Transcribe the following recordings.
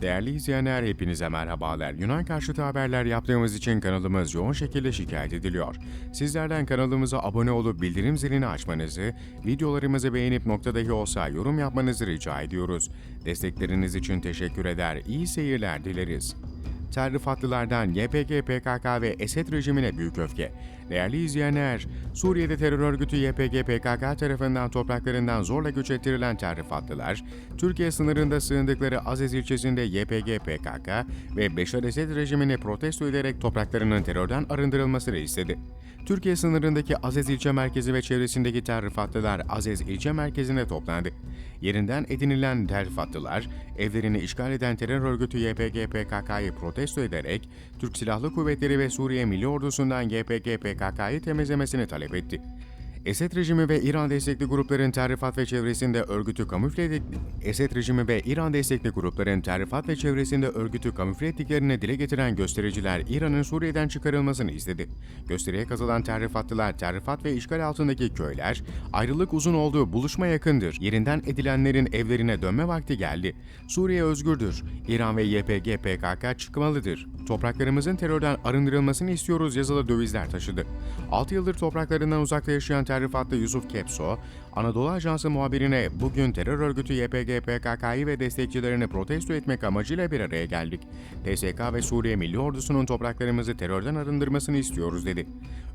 Değerli izleyenler hepinize merhabalar. Yunan karşıtı haberler yaptığımız için kanalımız yoğun şekilde şikayet ediliyor. Sizlerden kanalımıza abone olup bildirim zilini açmanızı, videolarımızı beğenip nokta dahi olsa yorum yapmanızı rica ediyoruz. Destekleriniz için teşekkür eder, iyi seyirler dileriz. Terrifatlılardan YPG, PKK ve Esed rejimine büyük öfke. Değerli izleyenler, Suriye'de terör örgütü YPG, PKK tarafından topraklarından zorla göç ettirilen Terrifatlılar, Türkiye sınırında sığındıkları Aziz ilçesinde YPG, PKK ve Beşar Esed rejimini protesto ederek topraklarının terörden arındırılmasını istedi. Türkiye sınırındaki Aziz ilçe merkezi ve çevresindeki Terrifatlılar Aziz ilçe merkezine toplandı. Yerinden edinilen Terrifatlılar, evlerini işgal eden terör örgütü YPG, PKK'yı protesto ederek Türk Silahlı Kuvvetleri ve Suriye Milli Ordusu'ndan YPG, PKK'yı temizlemesini talep etti. Esed rejimi ve İran destekli grupların Terrifat ve çevresinde örgütü kamufle ettik- Esed rejimi ve İran destekli grupların Terrifat ve çevresinde örgütü kamufle ettiklerini dile getiren göstericiler İran'ın Suriye'den çıkarılmasını istedi. Gösteriye katılan Terrifatlılar, Terrifat ve işgal altındaki köyler, ayrılık uzun olduğu buluşma yakındır. Yerinden edilenlerin evlerine dönme vakti geldi. Suriye özgürdür. İran ve YPG PKK çıkmalıdır. Topraklarımızın terörden arındırılmasını istiyoruz yazılı dövizler taşıdı. 6 yıldır topraklarından uzakta yaşayan Terrifatlı Yusuf Kepso, Anadolu Ajansı muhabirine bugün terör örgütü YPG PKK'yı ve destekçilerini protesto etmek amacıyla bir araya geldik. TSK ve Suriye Milli Ordusu'nun topraklarımızı terörden arındırmasını istiyoruz dedi.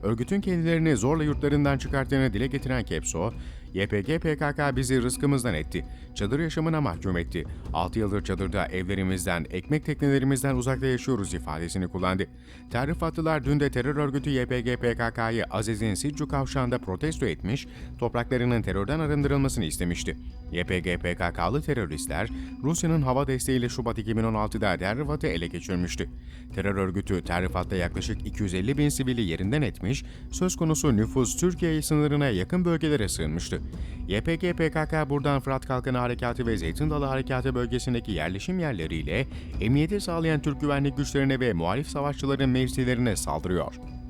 Örgütün kendilerini zorla yurtlarından çıkarttığını dile getiren Kepso, YPG PKK bizi rızkımızdan etti. Çadır yaşamına mahkum etti. 6 yıldır çadırda evlerimizden, ekmek teknelerimizden uzakta yaşıyoruz ifadesini kullandı. Terrifatlılar dün de terör örgütü YPG PKK'yı Aziz'in Siccu kavşağında protesto etmiş, topraklarının terörden arındırılmasını istemişti. YPG PKK'lı teröristler Rusya'nın hava desteğiyle Şubat 2016'da Terrifat'ı ele geçirmişti. Terör örgütü Terrifat'ta yaklaşık 250 bin sivili yerinden etmiş, söz konusu nüfus Türkiye sınırına yakın bölgelere sığınmıştı. YPG PKK buradan Fırat Kalkanı Harekatı ve Zeytin Dalı Harekatı bölgesindeki yerleşim yerleriyle emniyeti sağlayan Türk güvenlik güçlerine ve muhalif savaşçıların mevzilerine saldırıyor.